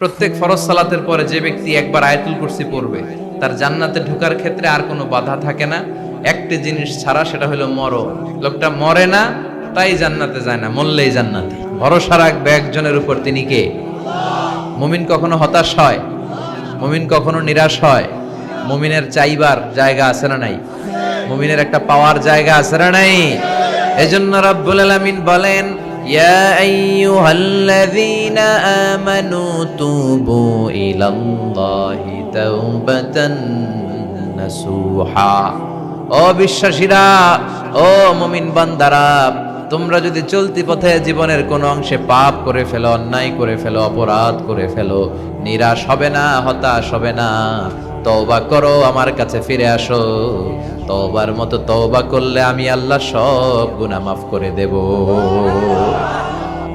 প্রত্যেক ফরজ সালাতের পরে যে ব্যক্তি একবার আয়াতুল কুরসি পড়বে, তার জান্নাতে ঢোকার ক্ষেত্রে আর কোনো বাধা থাকে না। একটি জিনিস ছাড়া সেটা হলো মরণ। লোকটা মরে না, তাই জান্নাতে যায় না, মরলেই জান্নাতে। ভরসা রাখবে একজনের উপর, তিনি কে? মুমিন কখনো হতাশ হয়? মুমিন কখনো নিরাশ হয়? মুমিনের চাইবার জায়গা আছে না নাই? মুমিনের একটা পাওয়ার জায়গা আছে না নাই? এজন্য রাব্বুল আলামিন বলেন ইয়া আইয়ুহাল্লাযীনা আমানু তুবু ইলাল্লাহি তাওবাতান নাসুহা ও বিশ্বাসীরা, ও মুমিন বান্দারা, তোমরা যদি চলতি পথে জীবনের কোনো অংশে পাপ করে ফেলো, অন্যায় করে ফেলো, অপরাধ করে ফেলো, নিরাশ হবে না, হতাশ হবে না। তওবা করো আমার কাছে ফিরে আসো। তওবার মতো তওবা করলে আমি আল্লাহ সব গুনাহ মাফ করে দেব।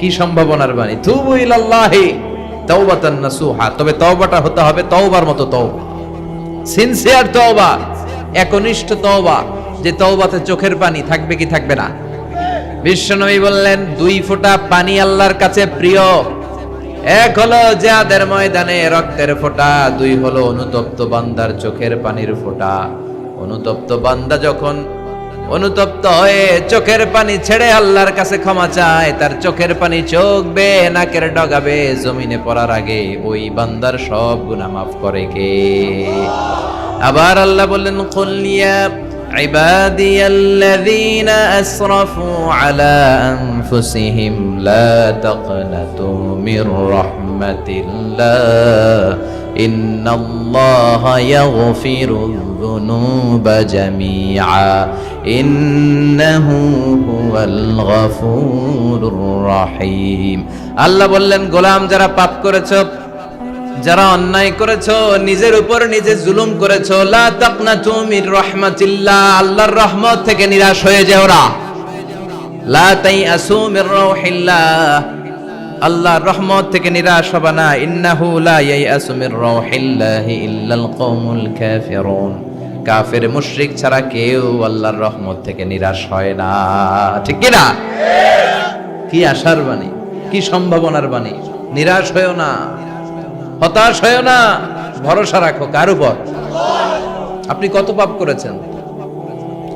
কি সম্ভাবনার বাণী? তুবু ইলাল্লাহি তাওবাতান নাসুহা। তবে তওবাটা হতে হবে তওবার মতো তওবা। সিনসিয়ার তওবা, একনিষ্ঠ তওবা, যে তওবাতে চোখের পানি থাকবে কি থাকবে না। বিশ্বনবী বললেন, দুই ফোঁটা পানি আল্লাহর কাছে প্রিয়। এক হলো যাদের ময়দানে রক্তের ফোঁটা, দুই হলো অনুতপ্ত বান্দার চোখের পানির ফোঁটা। অনুতপ্ত বান্দা যখন অনুতপ্ত হয়ে চোখের পানি ছেড়ে আল্লাহর কাছে ক্ষমা চায়, তার চোখের পানি চোখ বে নাকের ডগাবে জমিনে পড়ার আগে ওই বান্দার সব গুনাহ মাফ করে কে আবার আল্লাহ বললেন কুলিয়া عبادي الذين أسرفوا على أنفسهم لا تقنطوا من رحمة الله إن الله يغفر الذنوب جميعا إنه هو الغفور الرحيم আল্লাহ বললেন গোলাম যারা পাপ করেছো যারা অন্যায় করেছ, নিজের উপর নিজে জুলুম করেছ, লা তাকনাতু মির রাহমাতিল্লাহ, আল্লাহর রহমত থেকে নিরাশ হয়ে যাও না। লা তাইআসু মির রাউহিল্লাহ আল্লাহর রহমত থেকে নিরাশ হবে না। ইন্নাহু লা ইয়াইআসু মির রাউহিল্লাহি ইল্লাল কওমুল কাফিরুন। কাফের মুশরিক ছাড়া কেউ আল্লাহর রহমত থেকে নিরাশ হয় না। ঠিক কি না? কি আশার বাণী? কি সম্ভাবনার বাণী? নিরাশ হয়েও না। হতাশ হয়েও না, ভরসা রাখো, কার উপর? আপনি কত পাপ করেছেন?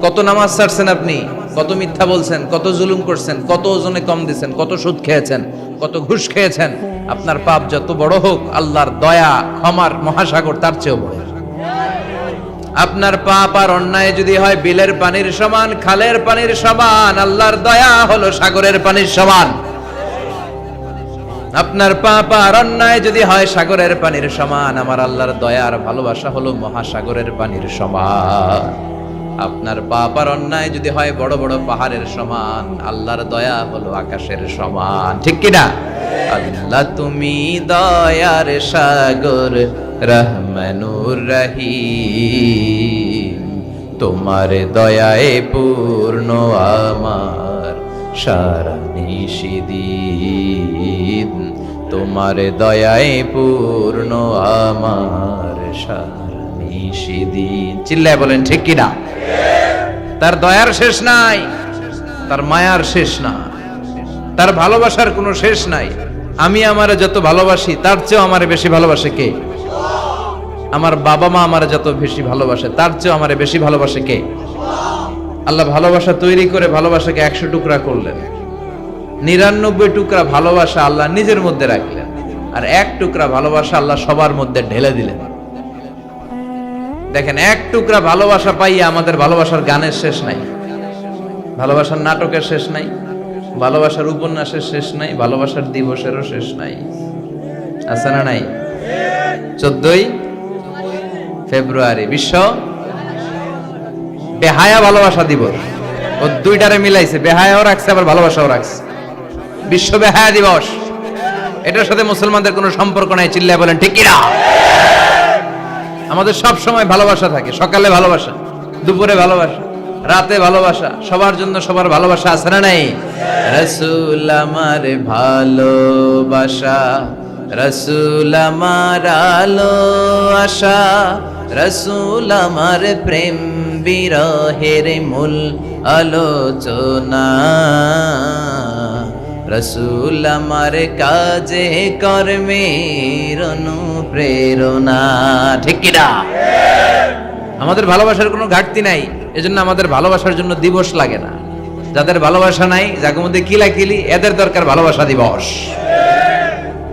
কত নামাজ ছাড়ছেন আপনি? কত মিথ্যা বলছেন? কত জুলুম করছেন? কত ওজনে কম দিছেন? কত সুদ খেয়েছেন? কত ঘুষ খেয়েছেন? আপনার পাপ যত বড় হোক, আল্লাহর দয়া, ক্ষমার মহাসাগর তার চেয়েও বড়। আপনার পাপ আর অন্যায় যদি হয়, বিলের পানির সমান, খালের পানির সমান, আল্লাহর দয়া হলো সাগরের পানির সমান। আপনার পাপ আর অন্যায় যদি হয় সাগরের পানির সমান, আমার আল্লাহর দয়া আর ভালোবাসা হলো মহাসাগরের পানির সমান। আপনার পাপ আর অন্যায় যদি হয় বড় বড় পাহাড়ের সমান, আল্লাহর দয়া হলো আকাশের সমান। ঠিক কিনা? আল্লাহ তুমি দয়ার সাগর, রহমানুর রহিম। তোমার দয়ায় পূর্ণ আমার, সারা নিষিদিন তোমার দয়ায় পূর্ণ, আমার সারা নিষিদিন চিল্লায় বলেন, ঠিক কিনা তার দয়ার শেষ নাই, তার মায়ার শেষ না তার ভালোবাসার কোনো শেষ নাই। আমি আমার যত ভালোবাসি, তার চেয়েও আমার বেশি ভালোবাসে কে? আমার বাবা মা আমার যত বেশি ভালোবাসে, তার চেয়েও আমার বেশি ভালোবাসে কে? আল্লাহ ভালোবাসা তৈরি করে ভালোবাসাকে একশো টুকরা করলেন। নিরানব্বই টুকরা ভালোবাসা আল্লাহ নিজের মধ্যে রাখলেন। আর এক টুকরা ভালোবাসা আল্লাহ সবার মধ্যে ঢেলে দিলেন। দেখেন, এক টুকরা ভালোবাসা পাইয়া আমাদের ভালোবাসার গানের শেষ নাই। ভালোবাসার নাটকের শেষ নাই। ভালোবাসার উপন্যাসের শেষ নাই। ভালোবাসার দিবসেরও শেষ নাই। আছে না নাই? চোদ্দই ফেব্রুয়ারি, বিশ্ব বেহায়া ভালোবাসা দিবস। ও দুইটারে মিলাইছে, বেহায়াও রাখছে, আবার ভালোবাসাও রাখছে। বিশ্ব বেহায়া দিবস। এটার সাথে মুসলমানদের কোনো সম্পর্ক নাই, চিল্লায় বলেন, ঠিক কিনা? আমাদের সব সময় ভালোবাসা থাকে, সকালে ভালোবাসা, দুপুরে ভালোবাসা, রাতে ভালোবাসা, সবার জন্য সবার ভালোবাসা আছে না নাই? রসুল আমার ভালোবাসা, রসুল আমার আলো আশা, রসুল আমার প্রেম বিরহের মূল আলোচনা। রসুল আমার কাজে কর্মের অনুপ্রেরণা। ঠিক কিনা? আমাদের ভালোবাসার কোনো ঘাটতি নাই, এজন্য আমাদের ভালোবাসার জন্য দিবস লাগে না। যাদের ভালোবাসা নাই যাকে মধ্যে কিলাকিলি, এদের দরকার ভালোবাসা দিবস।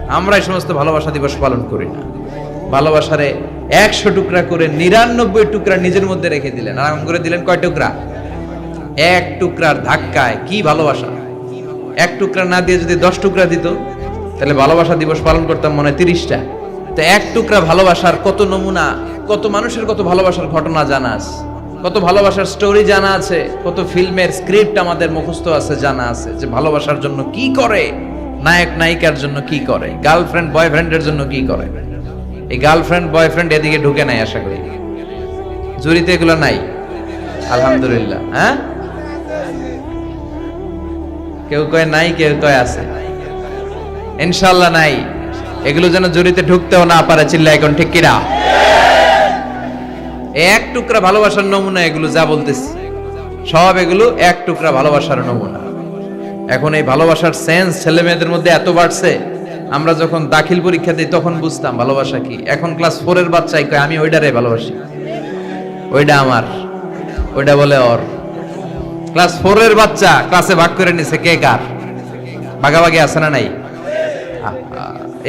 আমরা এই সমস্ত ভালোবাসা দিবস পালন করি না। ভালোবাসারে একশো টুকরা করে নিরানব্বই টুকরা নিজের মধ্যে রেখে দিলেন। আরাম করে দিলেন কয় টুকরা? এক টুকরার ধাক্কায় কি ভালোবাসা? এক টুকরা না দিয়ে যদি দশ টুকরা দিত, তাহলে ভালোবাসা দিবস পালন করতাম মনে তিরিশটা। তো এক টুকরা ভালোবাসার কত নমুনা, কত মানুষের কত ভালোবাসার ঘটনা জানা আছে? কত ভালোবাসার স্টোরি জানা আছে? কত ফিল্মের স্ক্রিপ্ট আমাদের মুখস্থ আছে, জানা আছে? যে ভালোবাসার জন্য কি করে? নায়ক, নায়িকার জন্য কি করে? গার্লফ্রেন্ড বয়ফ্রেন্ডের জন্য কি করে? এই গার্লফ্রেন্ড বয়ফ্রেন্ড এদিকে ঢুকে নাই আশা করি। জুরিতে এগুলো নাই। আলহামদুলিল্লাহ হ্যাঁ? কেউ কয় নাই, কেউ কয় আছে। ইনশাল্লাহ নাই। এগুলো যেন জড়িতে ঢুকতেও না পারে চিল্লা এখন ঠিক কিনা? এক টুকরা ভালোবাসার নমুনা এগুলো যা বলতেছি, সব এগুলো এক টুকরা ভালোবাসার নমুনা। এখন এই ভালোবাসার সেন্স ছেলে মেয়েদের মধ্যে এত বাড়ছে, আমরা যখন দাখিল পরীক্ষা দিই তখন বুঝতাম ভালোবাসা কি। এখন ক্লাস ফোরের বাচ্চাই কয়, আমি ওইটারে ভালোবাসি। ওইটা আমার ওইটা বলে ওর। ক্লাস ফোরের বাচ্চা, ক্লাসে ভাগ করে নিছে, কে কার? ভাগাভাগি আছে না নাই?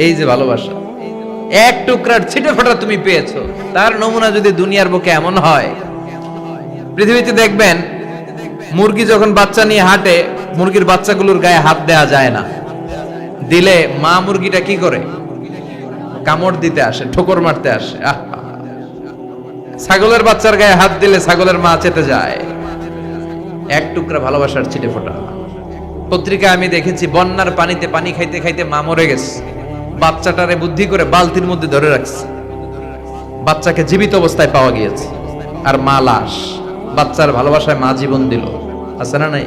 এই যে ভালোবাসা। এক টুকরার ছিটে ফোটা তুমি পেয়েছ। তার নমুনা যদি দুনিয়ার বুকে এমন হয়, পৃথিবীতে দেখবেন, মুরগি যখন বাচ্চা নিয়ে হাঁটে, মুরগির বাচ্চাগুলোর গায়ে হাত দেওয়া যায় না। দিলে মা মুরগিটা কি করে? কামড় দিতে আসে, ঠোকর মারতে আসে। ছাগলের বাচ্চার গায়ে হাত দিলে ছাগলের মা চেতে যায়। এক টুকরা ভালোবাসার ছিটে ফোটা। পত্রিকায় আমি দেখেছি, বন্যার পানিতে পানি খাইতে খাইতে মা মরে গেছে। বাচ্চাটারে বুদ্ধি করে বালতির মধ্যে ধরে রাখছে। বাচ্চাকে জীবিত অবস্থায় পাওয়া গিয়েছে। আর মা লাশ। বাচ্চার ভালোবাসায় মা জীবন দিল। আছে না নাই?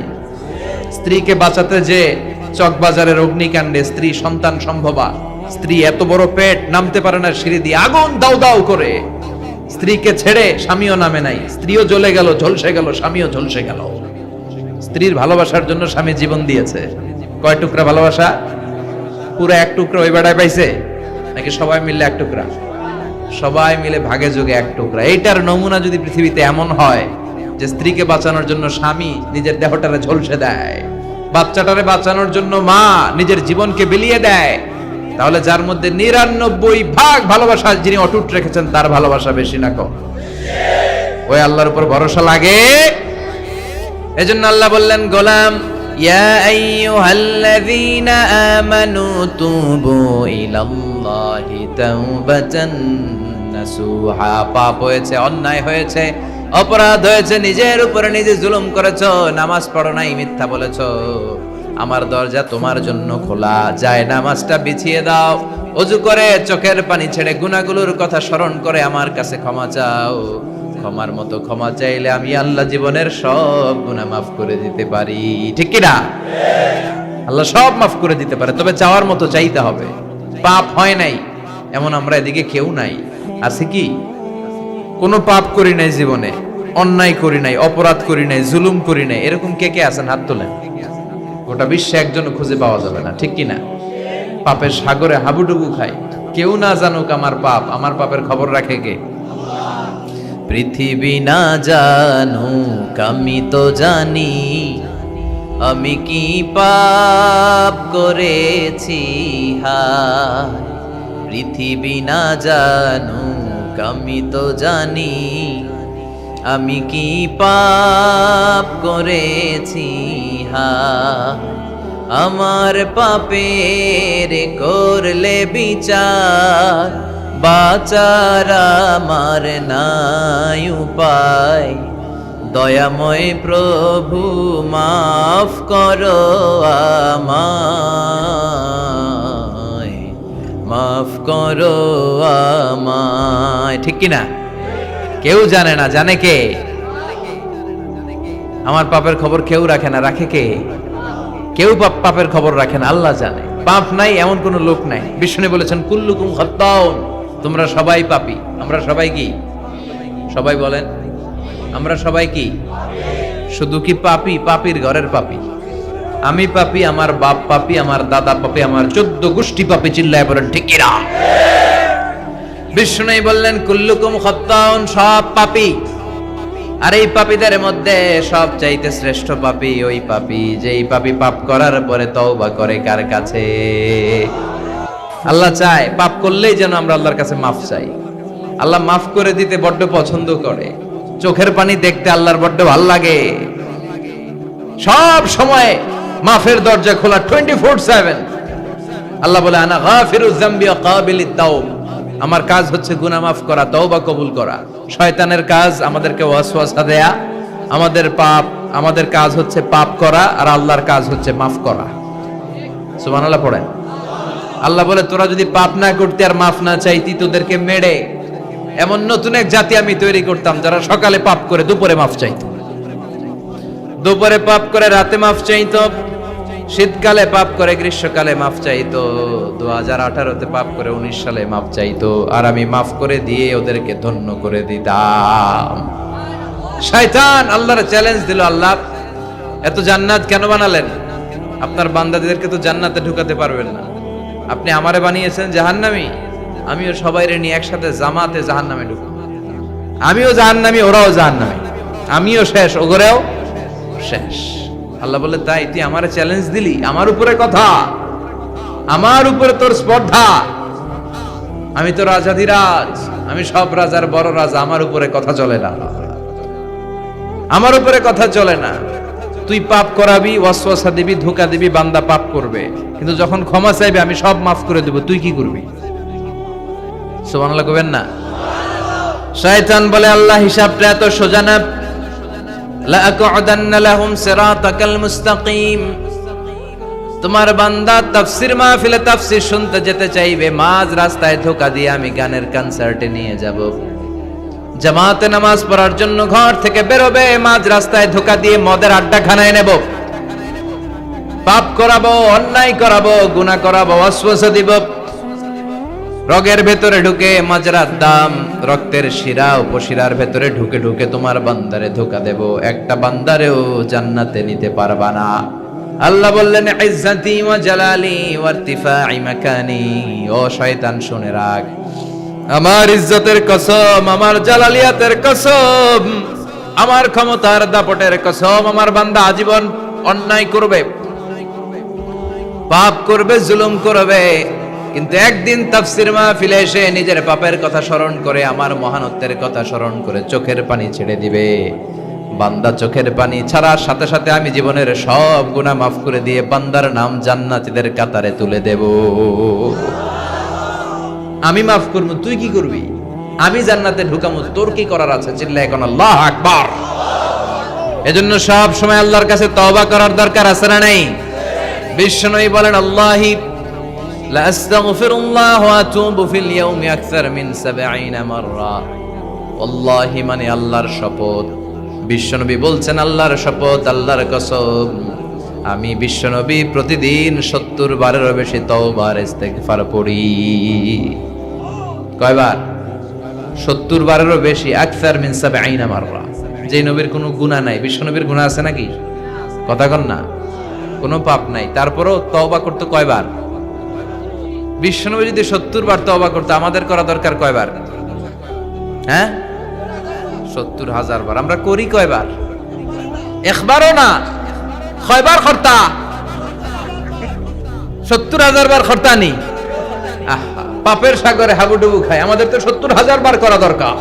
স্ত্রীকে বাঁচাতে যে চকবাজারের অগ্নিকাণ্ডে স্ত্রী সন্তান সম্ভবা। স্ত্রী এত বড় পেট, নামতে পারে না সিঁড়ি দিয়ে। আগুন দাউ দাউ করে। স্ত্রীকে ছেড়ে স্বামীও নামে নাই। স্ত্রীও জ্বলে গেল, ঝলসে গেল, স্বামীও ঝলসে গেল। স্ত্রীর ভালোবাসার জন্য স্বামী জীবন দিয়েছে। কয় টুকরা ভালোবাসা? পুরো এক টুকরা ওই বেড়ায় পাইছে? নাকি সবাই মিলে এক টুকরা? সবাই মিলে ভাগে যোগে এক টুকরা। এইটার নমুনা যদি পৃথিবীতে এমন হয় যে স্ত্রীকে বাঁচানোর জন্য স্বামী নিজের দেহটারে ঝলসে দেয়, বাচ্চাটারে বাঁচানোর জন্য মা নিজের জীবনকে বিলিয়ে দেয়, তাহলে যার মধ্যে নিরানব্বই ভাগ ভালোবাসা যিনি অটুট রেখেছেন, তার ভালোবাসা বেশি না কম। ওই আল্লাহর উপর ভরসা লাগে। এজন্য আল্লাহ বললেন, গোলাম, ইয়া আইয়ুহাল্লাযীনা আমানু তুবু ইলাল্লাহি তাওবাতান নাসুহা। পাপ হয়েছে, অন্যায় হয়েছে, অপরাধ হয়েছে, নিজের উপরে নিজে জুলুম করেছ, নামাজ পড়ো নাই, মিথ্যা বলেছ। আমার দরজা তোমার জন্য খোলা, যায় নামাজটা বিছিয়ে দাও অজু করে চোখের পানি ছেড়ে গুনাগুলোর কথা স্মরণ করে আমার কাছে ক্ষমা চাও। ক্ষমার মতো ক্ষমা চাইলে আমি আল্লাহ জীবনের সব গুনাহ মাফ করে দিতে পারি। ঠিক কি না আল্লাহ সব মাফ করে দিতে পারে, তবে চাওয়ার মতো চাইতে হবে। পাপ হয় নাই, এমন আমরা এদিকে কেউ নাই। আছে কি? কোনো পাপ করি নাই জীবনে, অন্যায় করি নাই, অপরাধ করি নাই, জুলুম করি নাই, এরকম কে কে আছেন? হাত তোলেন। গোটা বিশ্বে একজন খুঁজে পাওয়া যাবে না, ঠিক কি না পাপের সাগরে হাবুডুবু খায়। কেউ না জানুক আমার পাপ, আমার পাপের খবর রাখে কে? পৃথিবী না জানুক, আমি তো জানি আমি কি পাপ করেছি, হায়। পৃথিবী না জানুক, আমি তো জানি আমি কি পাপ করেছি, হায়। আমার পাপের করলে বিচার বাচার আমার নাই উপায়। দয়াময় প্রভু, মাফ করো মাফ করো আমায়। ঠিক কি না কেউ জানে না, জানে কে? আমার পাপের খবর কেউ রাখে না, রাখে কে? কেউ পাপ, পাপের খবর রাখে না, আল্লাহ জানে। পাপ নাই, এমন কোন লোক নাই। বিষ্ণু বলেছেন, কুল্লুকুম খত্তাউন। তোমরা সবাই পাপি। আমরা সবাই কি? সবাই বলেন। আমরা সবাই কি? শুধু কি পাপি? পাপির ঘরের পাপি। আমি পাপি, আমার বাপ পাপি, আমার দাদা পাপি, আমার চোদ্দ গোষ্ঠী পাপি চিল্লায় বলেন ঠিকিরা বিষ্ণু বললেন, কুল্লুকুম খত্তাউন সব পাপি। আর এই পাপীদের মধ্যে সব চাইতে শ্রেষ্ঠ পাপী ওই পাপী, যেই পাপী পাপ করার পরে তওবা করে কার কাছে? আল্লাহ চায়, পাপ করলেই যেন আমরা আল্লাহর কাছে মাফ চাই। আল্লাহ মাফ করে দিতে বড্ড পছন্দ করে। চোখের পানি দেখতে আল্লাহর বড্ড ভালো লাগে। সব সময় মাফের দরজা খোলা টোয়েন্টি ফোর সেভেন আল্লাহ বলে, আনা গাফিরুজ জামবি ওয়া কাবিলিত আমার কাজ হচ্ছে গুনাহ মাফ করা, তওবা কবুল করা। শয়তানের কাজ আমাদেরকে ওয়াসওয়াসা দেয়া। আমাদের পাপ, আমাদের কাজ হচ্ছে পাপ করা আর আল্লাহর কাজ হচ্ছে মাফ করা। সুবহানাল্লাহ পড়েন। আল্লাহ বলে, তোরা যদি পাপ না করতে আর মাফ না চাইতি, তোদেরকে মেরে এমন নতুন এক জাতি আমি তৈরি করতাম, যারা সকালে পাপ করে দুপুরে মাফ চাইতো। দুপুরে পাপ করে রাতে মাফ চাইতো, শীতকালে পাপ করে গ্রীষ্মকালে মাফ চাইতো দু হাজার আঠারোতে পাপ করে উনিশ সালে মাফ চাইতো, আর আমি মাফ করে দিয়ে ওদেরকে ধন্য করে দিতাম। শয়তান আল্লাহর চ্যালেঞ্জ দিল, আল্লাহ, এত জান্নাত কেন বানালেন? আপনার বান্দাদেরকে তো জান্নাতে ঢুকাতে পারবেন না। আপনি আমারে বানিয়েছেন জাহান্নামি? আমিও সবাই নিয়ে একসাথে জামাতে জাহান্নামে ঢুকবো। আমিও জাহান্নামি, ওরাও জাহান্নামি। আমিও শেষ, ওগরেও শেষ। আল্লাহ বলে তাই, তুই আমার চ্যালেঞ্জ দিলি? আমার উপরে কথা। আমার উপরে তোর স্পর্ধা। আমি তো রাজাধিরাজ। আমি সব রাজার বড় রাজা। আমার উপরে কথা চলে না। আমার উপরে কথা চলে না। তুই পাপ করাবি, ওয়াসওয়াসা দিবি, ধোকা দিবি, বান্দা পাপ করবে। কিন্তু যখন ক্ষমা চাইবে, আমি সব মাফ করে দেব। তুই কি করবি? সুবহানাল্লাহ কবেন না? শয়তান বলে, আল্লাহ হিসাবটা এত সোজা না। লাআকুদান্না লাহুম সিরাতাকাল মুস্তাকিম। তোমার বান্দা তাফসির মাহফিলে তাফসির শুনতে যেতে চাইবে, মাঝ রাস্তায় ধোকা দিয়ে আমি গানের কনসার্টে নিয়ে যাব। জামাতে নামাজ পড়ার জন্য ঘর থেকে বেরোবে, মাঝ রাস্তায় ধোকা দিয়ে মদের আড্ডা খানায় নেব। পাপ করাবো, অন্যায় করাবো, গুনাহ করাবো অশ্বাস দিব। রগের ভেতরে ঢুকে মাজরার দাম, রক্তের শিরা, উপশিরার ভেতরে ঢুকে ঢুকে তোমার বান্দারে ধোকা দেব। একটা বান্দারেও জান্নাতে নিতে পারবা না। আল্লাহ বললেন, ইজ্জাতি ওয়া জালালি ওয়া ইরতিফাই মাকানি। ও শয়তান, শুনে রাখ। আমার ইজ্জতের কসম, আমার জালালিয়াতের কসম, আমার ক্ষমতার দাপটের কসম, আমার বান্দা আজীবন অন্যায় করবে, পাপ করবে, জুলুম করবে। কিন্তু একদিন তাফসির মাহফিলে এসে নিজের পাপের কথা স্মরণ করে, আমার মহানত্বের কথা স্মরণ করে চোখের পানি ছেড়ে দিবে। বান্দা চোখের পানি ছাড়ার সাথে সাথে আমি জীবনের সব গুনাহ মাফ করে দিয়ে বান্দার নাম জান্নাতীদের কাতারে তুলে দেব। আমি মাফ করব, তুই কি করবি? আমি জান্নাতে ঢুকামো, তোর কি করার আছে? চিল্লা এখন আল্লাহ আকবার। এজন্য সব সময় আল্লাহর কাছে তওবা করার দরকার আছে না নাই? বিশ্বনবী বলেন, আল্লাহি লা আস্তাগফিরুল্লাহ ওয়া আতুবু ফিল ইয়াউমি আকসার মিন আল্লাহি মানে আল্লাহর শপথ। বিশ্বনবী বলছেন, আল্লাহর শপথ, আল্লাহর কসম। আমি বিশ্বনবী প্রতিদিন সত্তর বারেরও বেশি তওবার, ইস্তেগফার পড়ি। কয়বার? সত্তর বারেরও বেশি, আকসার মিন সাবঈনা মাররা। যে নবীর কোনো গুনাহ নাই, বিশ্বনবীর গুনাহ আছে নাকি? কথা কন না। কোনো পাপ নাই। তারপরও তওবা করতে কয়বার? বিশ্বনবী যদি সত্তর বার তওবা করতে, আমাদের করা দরকার কয়বার? হ্যাঁ? সত্তর হাজার বার। আমরা করি কয়বার? একবারও না। কয়বার খর্তা। সত্তর হাজার বার খর্তা নেই পাপের সাগরে হাবুডুবু খায়। আমাদের তো সত্তর হাজার বার করা দরকার।